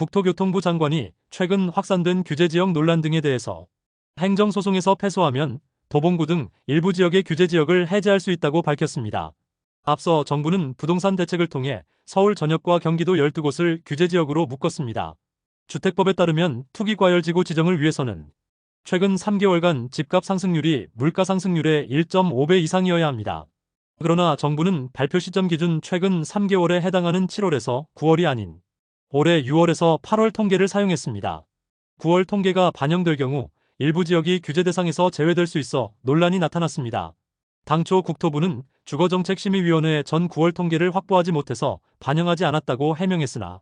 국토교통부 장관이 최근 확산된 규제지역 논란 등에 대해서 행정소송에서 패소하면 도봉구 등 일부 지역의 규제지역을 해제할 수 있다고 밝혔습니다. 앞서 정부는 부동산 대책을 통해 서울 전역과 경기도 12곳을 규제지역으로 묶었습니다. 주택법에 따르면 투기과열지구 지정을 위해서는 최근 3개월간 집값 상승률이 물가 상승률의 1.5배 이상이어야 합니다. 그러나 정부는 발표 시점 기준 최근 3개월에 해당하는 7월에서 9월이 아닌 올해 6월에서 8월 통계를 사용했습니다. 9월 통계가 반영될 경우 일부 지역이 규제 대상에서 제외될 수 있어 논란이 나타났습니다. 당초 국토부는 주거정책심의위원회 전 9월 통계를 확보하지 못해서 반영하지 않았다고 해명했으나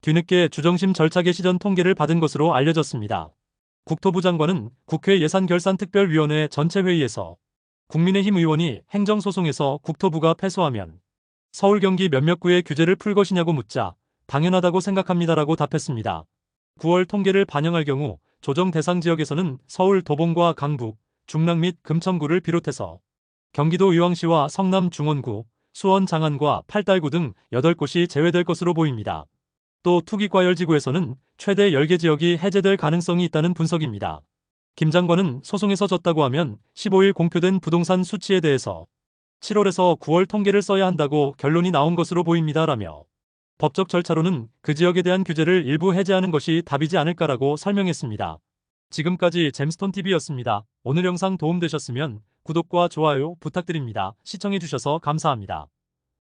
뒤늦게 주정심 절차 개시 전 통계를 받은 것으로 알려졌습니다. 국토부 장관은 국회 예산결산특별위원회 전체 회의에서 국민의힘 의원이 행정소송에서 국토부가 패소하면 서울 경기 몇몇 구의 규제를 풀 것이냐고 묻자 당연하다고 생각합니다라고 답했습니다. 9월 통계를 반영할 경우 조정 대상 지역에서는 서울 도봉과 강북, 중랑 및 금천구를 비롯해서 경기도 의왕시와 성남 중원구, 수원 장안과 팔달구 등 8곳이 제외될 것으로 보입니다. 또 투기과열지구에서는 최대 10개 지역이 해제될 가능성이 있다는 분석입니다. 김 장관은 소송에서 졌다고 하면 15일 공표된 부동산 수치에 대해서 7월에서 9월 통계를 써야 한다고 결론이 나온 것으로 보입니다라며 법적 절차로는 그 지역에 대한 규제를 일부 해제하는 것이 답이지 않을까라고 설명했습니다. 지금까지 잼스톤TV였습니다. 오늘 영상 도움되셨으면 구독과 좋아요 부탁드립니다. 시청해주셔서 감사합니다.